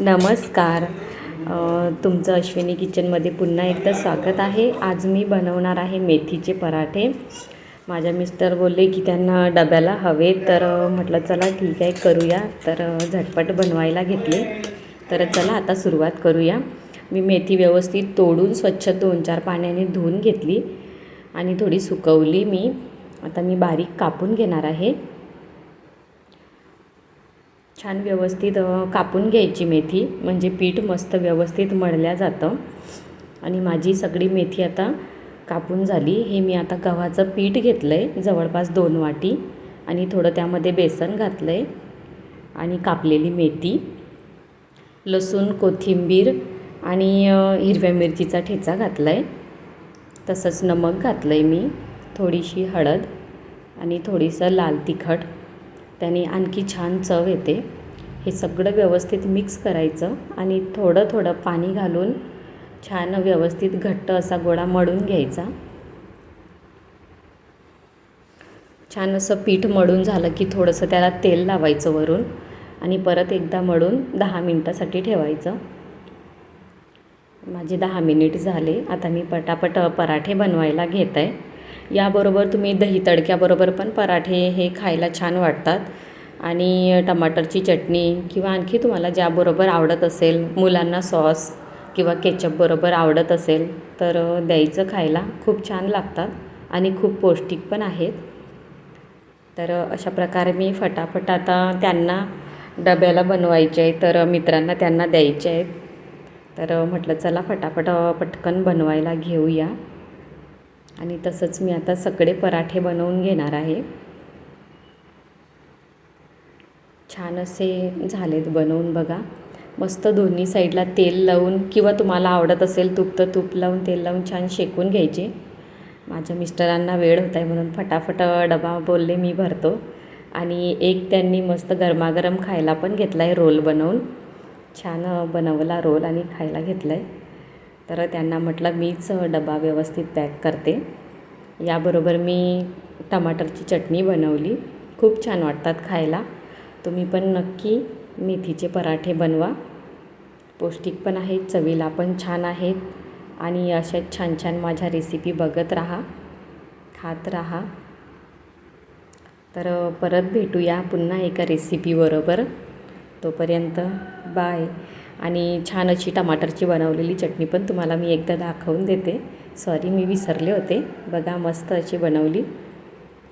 नमस्कार. तुमचं अश्विनी किचनमध्ये पुन्हा एकदा स्वागत आहे. आज मी बनवणार आहे मेथीचे पराठे. माझ्या मिस्टर बोलले की त्यांना डब्याला हवे तर म्हटलं चला ठीक आहे करूया. तर झटपट बनवायला घेतले. तर चला आता सुरुवात करूया. मी मेथी व्यवस्थित तोडून स्वच्छ दोन चार पाण्याने धुवून घेतली आणि थोडी सुकवली मी. आता मी बारीक कापून घेणार आहे. छान व्यवस्थित कापून घ्यायची मेथी. म्हणजे पीठ मस्त व्यवस्थित मळल्या जातं. आणि माझी सगळी मेथी आता कापून झाली. हे मी आता गव्हाचं पीठ घेतलं आहे जवळपास दोन वाटी. आणि थोडं त्यामध्ये बेसन घातलं आहे आणि कापलेली मेथी. लसूण कोथिंबीर आणि हिरव्या मिरचीचा ठेचा घातला आहे तसंच नमक घातलं आहे मी. थोडीशी हळद आणि थोडीसं लाल तिखट. त्याने आणखी छान चव येते. हे सगळं व्यवस्थित मिक्स करायचं आणि थोडं थोडं पाणी घालून छान व्यवस्थित घट्ट असा गोळा मळून घ्यायचा. छान असं पीठ मळून झालं की थोडंसं त्याला तेल लावायचं वरून आणि परत एकदा मळून दहा मिनटासाठी ठेवायचं. माझे दहा मिनिट झाले. आता मी पटापट पराठे बनवायला घेत आहे याबरोबर तुम्ही दही तडक्याबरोबर पण पराठे हे खायला छान वाटतात. आणि टमाटरची चटणी किंवा आणखी तुम्हाला ज्याबरोबर आवडत असेल मुलांना सॉस किंवा केचपबरोबर आवडत असेल तर द्यायचं खायला खूप छान लागतात आणि खूप पौष्टिक पण आहेत. तर अशा प्रकारे मी फटाफट आता त्यांना डब्याला बनवायचे आहे तर मित्रांना त्यांना द्यायचे आहेत. तर म्हटलं चला फटाफट पटकन बनवायला घेऊया. आणि तसंच मी आता सगळे पराठे बनवून घेणार आहे. छान असे झालेत बनवून बघा. मस्त दोन्ही साईडला तेल लावून किंवा तुम्हाला आवडत असेल तूप तर तूप लावून तेल लावून छान शेकून घ्यायचे. माझ्या मिस्टरांना वेळ होता आहे म्हणून फटाफट डबा बोलले मी भरतो. आणि एक त्यांनी मस्त गरमागरम खायला पण घेतला आहे रोल बनवून. छान बनवला रोल आणि खायला घेतला आहे तर त्यांना म्हटलं मीच डबा व्यवस्थित पॅक करते. याबरोबर मी टमाटरची चटणी बनवली. खूप छान वाटतात खायला. तुम्ही पण नक्की मेथीचे पराठे बनवा. पौष्टिक पण आहेत चवीला पण छान आहेत आणि अशा छान छान माझ्या रेसिपी बघत राहा खात राहा. तर परत भेटूया पुन्हा एका रेसिपीबरोबर तोपर्यंत बाय. आणि छान अशी टमाटरची बनवलेली चटणी पण तुम्हाला मी एकदा दाखवून देते. सॉरी मी विसरले होते. बघा मस्त अशी बनवली.